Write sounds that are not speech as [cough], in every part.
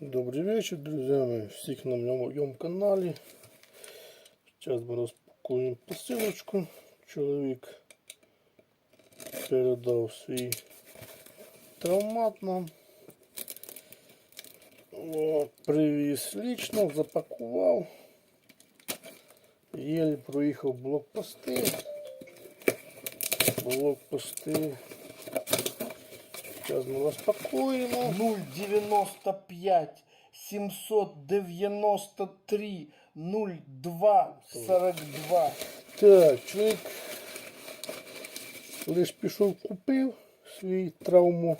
Добрый вечер, друзья мои. Всех на моем канале. Сейчас мы распакуем посылочку. Чоловік передав свій травмат нам. О, привіз лично, запакував. Єлі проїхав блокпости. Блокпости. Зараз ми розпакуємо. 095 793 02 42. Так, чоловік лиш пішов купив свій травму.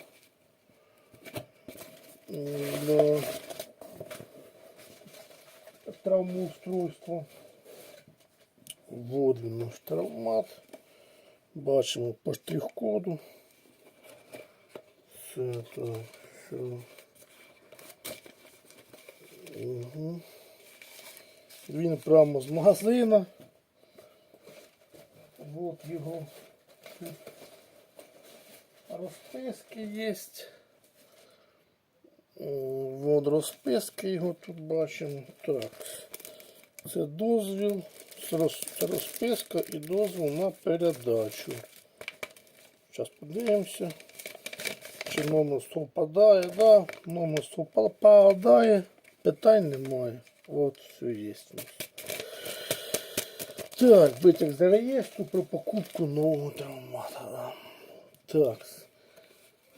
М, Да. Травмоустройство. Вот він наш травмат. Бачимо по штрих-коду. Все так, все. Угу. Він прямо з магазина. Вот його розписки є. Вот розписки його тут бачимо. Так. Це дозвіл, це це розписка і дозвіл на передачу. Зараз подивимося. Чи номер совпадає, да, номер совпадає, питань немає. От все є. Так, витяг з реєстру про покупку нового травмата. Да. Так.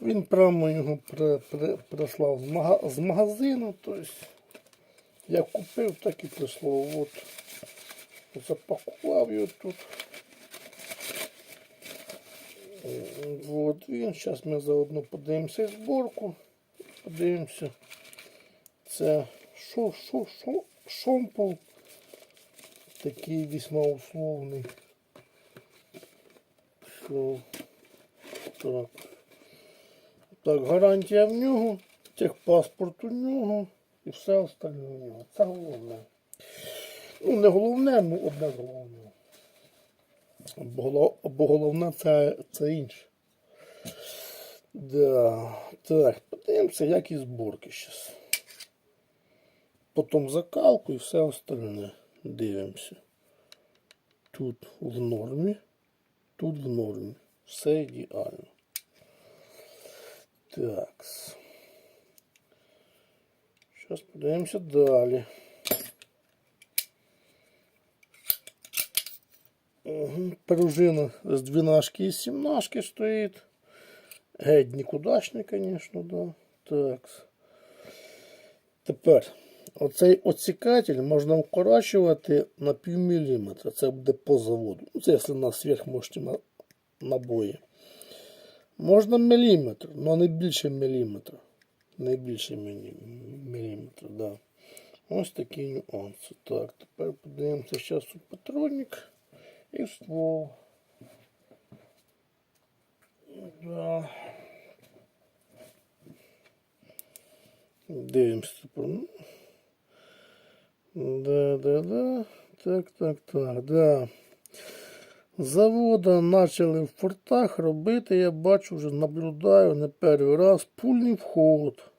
Він прямо його при, при, прислав з, магазину. Тобто, як купив, так і прислав. От. Запакував його тут. Вот він. Зараз ми заодно подивимося зборку. Подивимося. Це шо, шо, шо, шомпол. Такий весьма условний. Що? Так. Так, гарантія в нього, техпаспорт у нього і все остальне у нього. Це головне. Ну, не головне, ну одне з Бо, бо головне це, це інше. Да. Так, подивимося, як і зборки зараз. Потім закалку і все остальне. Дивимося. Тут в нормі, тут в нормі. Все ідеально. Так. Зараз подивимося далі. Пружина з 12 і 17 стоїть. Геть нікудашний, звісно, да. Так. Тепер оцей оцікатель можна вкорачувати на пів міліметра. Це буде по заводу. Ну, Це якщо на сверхмощні набої. Можна міліметр, але не більше міліметра. Не більше міліметра, да. Ось такі нюанси. Так, тепер подивимося зараз у патронник і ствол. Да. Дивимося тепер. Да, да, да. Так, так, так, да. Завода почали в фортах робити, я бачу, вже наблюдаю не перший раз пульний вход.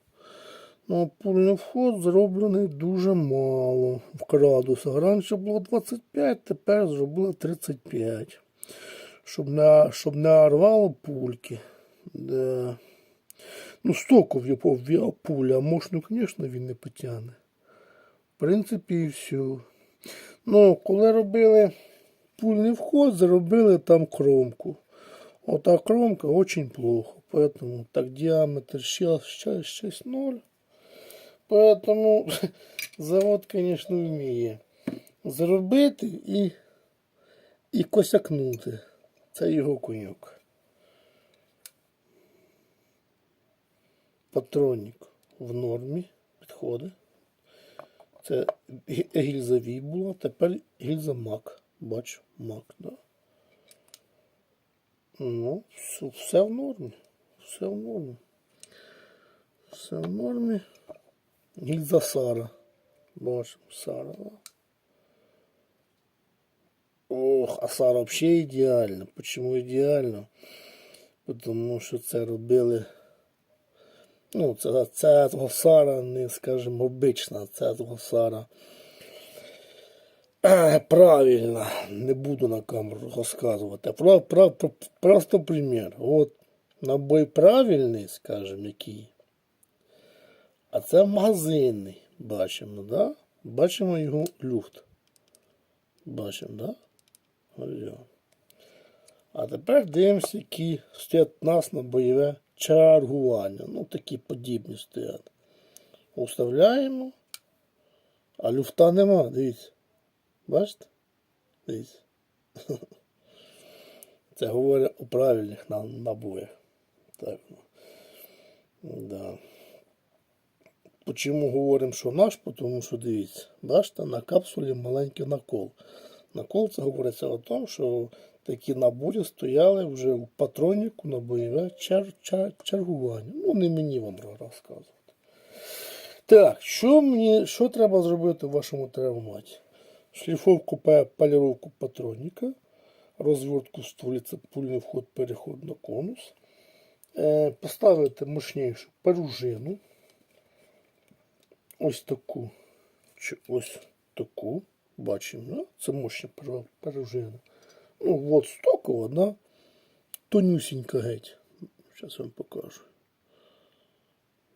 Ну, пульний вход зроблений дуже мало в градусах. Раніше було 25, тепер зробили 35. Щоб не, щоб не рвало пульки. Да. Ну, стоку в пуля, а мощну, звісно, він не потягне. В принципі, і все. Ну, коли робили пульний вход, зробили там кромку. Ота кромка очень плохо. Поэтому так диаметр сейчас, сейчас, сейчас 0. Поэтому [laughs] завод, конечно, вміє зробити і, і косякнути. Це його коньок. Патронник в нормі підходить. Це гі- гільза V була, тепер гільза МАК. Бачу, МАК, да. Ну, все, все в нормі. Все в нормі. Все в нормі. Гільза Сара. Бачимо, Сара. Ох, а Сара взагалі ідеальна. Почему ідеально? Тому що це робили Ну, це, це гусара, не скажімо, обична, це гусара. Правильно, не буду на камеру розказувати. Про, про, про, просто примір. От набой правильний, скажімо, який. А це магазинний. Бачимо, да? Бачимо його люфт. Бачимо, да? А тепер дивимося, які стоять нас на бойове чергування. Ну, такі подібні стоять. Уставляємо. А люфта нема, дивіться. Бачите? Дивіться. [laughs] Це говорить у правильних набоях. Так. Да. Почому говоримо, що наш? Тому що дивіться, бачите, на капсулі маленький накол. Накол це говориться о тому, що такі набори стояли вже у патроніку на бойове чер, чер, чергування. Ну, не мені вам розказувати. Так, що мені, що треба зробити в вашому травматі? Шліфовку поліровку патроніка, розвертку стволіться пульний вход, переход на конус, е, поставити мощнішу пружину, ось таку, чи ось таку, бачимо, да? це мощна пружина. Ну, от стокова, да? тонюсінька геть. Зараз вам покажу.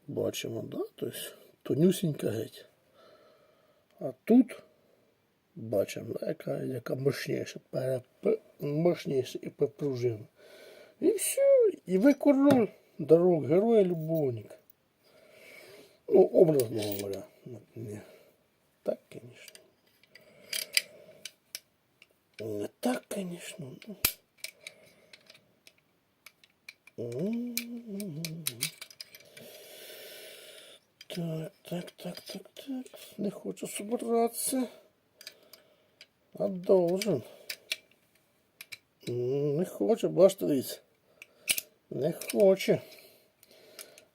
Бачимо, да? Тобто тонюсінька геть. А тут бачимо, да, яка, яка мощніша, пере, пе- мощніша і пружина. І все, і ви король дорог, героя любовник. Ну, образно говоря. Не так, конечно. Не так, конечно. ну. Так, так, так, так, так. Не хочу собиратися. А должен. Не хоче, бачите, дивіться. Не хоче.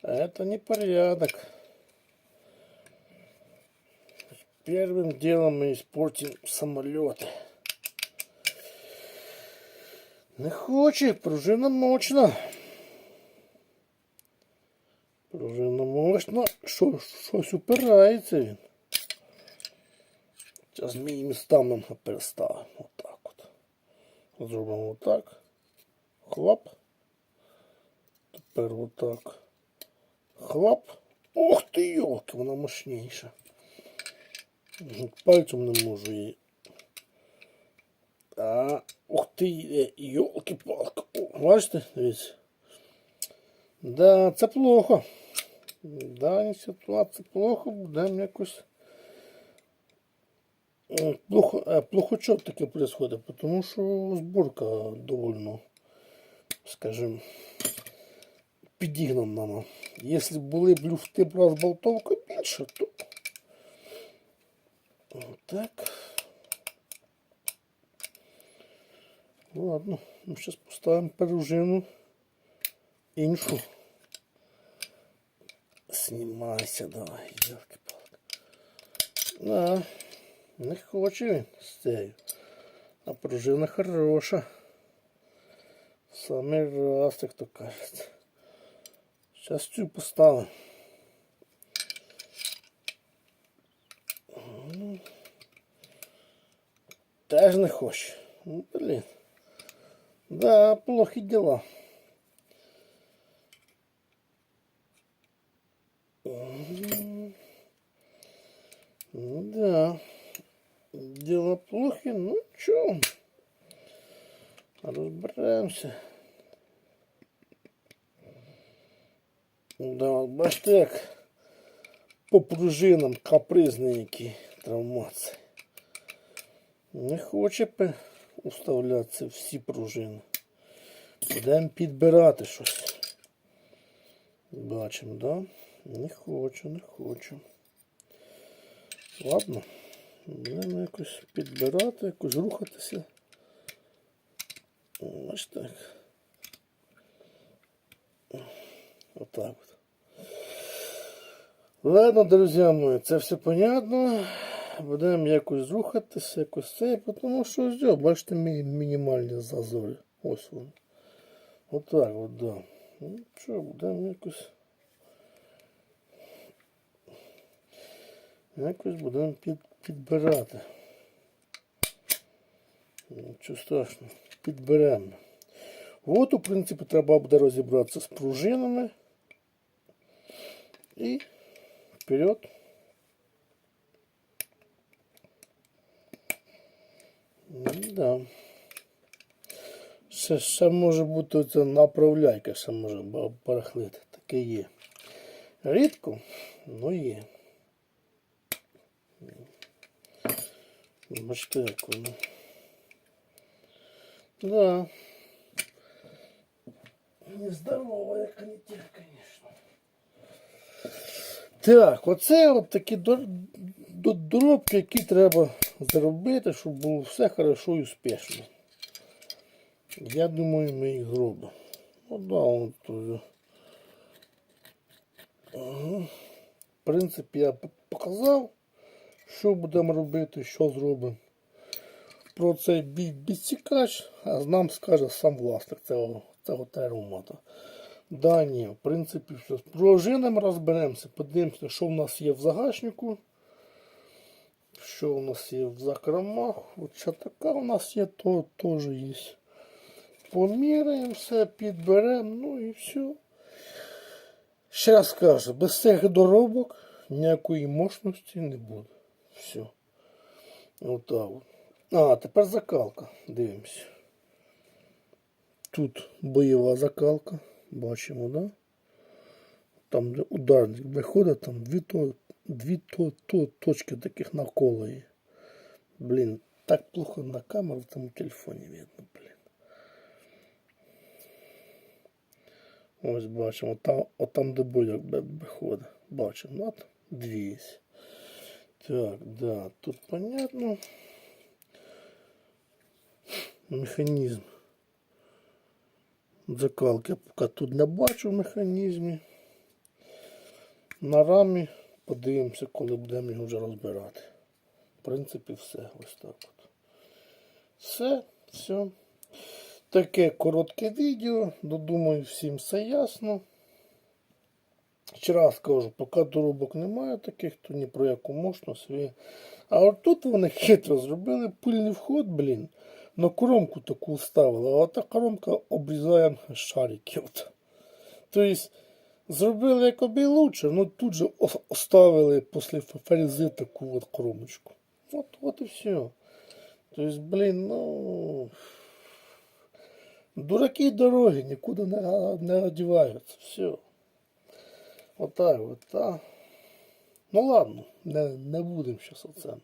Это не порядок. Первым делом мы испортим самолеты. Не хоче, пружина мощна. Пружина мощна. Що, щось упирається він. Зараз ми її містами переставимо. Отак от. Зробимо отак. Хлоп. Тепер отак. Хлоп. Ох ти, йолки, вона мощніша. Пальцем не можу її. А, ух ти, йолки-палки. О, Бачите, дивіться. Да, це плохо. Да, ситуація плохо, будемо якось. Плохо, е, плохо таке происходит, тому що зборка довольно, скажімо, підігнана. Якщо були б люфти б розболтовка більше, то так. Ладно, ну зараз поставимо пружину іншу. Знімайся, давай, ялки палки Да, не хоче він з цією. А пружина хороша. В самий раз, як то кажуть. Зараз цю поставимо. Теж не хоче. Ну, блін. Да, плохі діла. М, Ну да. Діла плохі, ну чого? Розберемося. Да, от бачите, як по пружинам капризний які травмації. Не хоче уставлятися всі пружини. Будемо підбирати щось. Бачимо, да? Не хочу, не хочу. Ладно. Будемо якось підбирати, якось рухатися. Ось так. Отак от. Ладно, друзі мої, це все понятно будемо якось рухатися, якось це, тому що все, бачите, мінімальні зазори. Ось вони. Отак от, да. Ну що, будемо якось. Якось будемо під, підбирати. Нічого страшного, підберемо. От, у принципі, треба буде розібратися з пружинами і вперед. Да. Ще, ще може бути оця направляйка, ще може ба- барахлити. Таке є. Рідко, ну є. Бачите, як воно. Да. Як канітель, звісно. Так, оце от такі до- доробки, які треба зробити, щоб було все хорошо і успішно. Я думаю, ми їх зробимо. Ну да, от тоже. Ага. В принципі, я показав, що будемо робити, що зробимо. Про цей бій відсікач, а нам скаже сам власник цього, цього термомата. Да, ні, в принципі, все. З пружинами розберемося, подивимося, що в нас є в загашнику, що у нас є в закромах. Що така у нас є, то теж є. Поміряємо все, підберемо, ну і все. Ще раз кажу, без цих доробок ніякої мощності не буде. Все. Отак. от. А, тепер закалка. Дивимося. Тут бойова закалка. Бачимо, да? Там, де ударник виходить, там дві, дві то, то, точки таких навколо. Блін, так плохо на камеру в тому телефоні видно, блін. Ось бачимо, там, от там де бойок виходить. Бачимо, от дві. Так, да, тут понятно. Механізм. Закалки я поки тут не бачу в механізмі. На рамі подивимося, коли будемо його вже розбирати. В принципі, все. Ось так от. Все, все. Таке коротке відео. Думаю, всім все ясно. Ще раз кажу, поки доробок немає таких, то ні про яку мощність. ви- А от тут вони хитро зробили пильний вход, блін. На коромку таку вставили, а та коромка обрізає шарики. Тобто зробили якоби лучше, але тут же оставили після фрези таку от коромочку. От, от і все. Тобто, блін, ну. Дураки дороги нікуди не, не одіваються. Все. Отак, от, та. Ну ладно, не, не будемо зараз оце.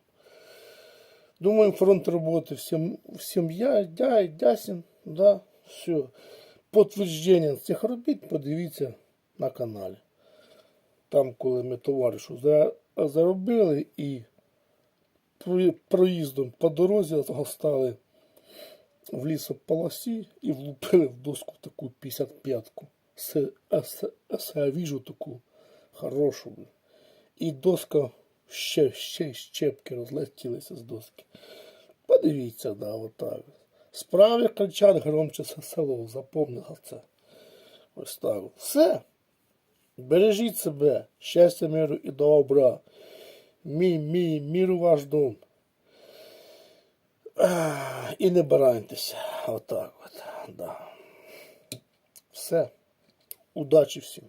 Думаю, фронт роботи всім, всім я, я, ясен, да, все. Підтвердження цих робіт подивіться на каналі. Там, коли ми товаришу заробили і проїздом по дорозі стали в лісополосі і влупили в доску таку 55-ку. С, с, с, віжу таку хорошу. І доска ще, ще щепки розлетілися з доски. Подивіться, да, отак. Справи кричать громче село, запомнила це. Ось так. Все. Бережіть себе, щастя, миру і добра. Мій, мій, міру ваш дом. І не бараньтеся. Отак от. Да. Все. Удачі всім.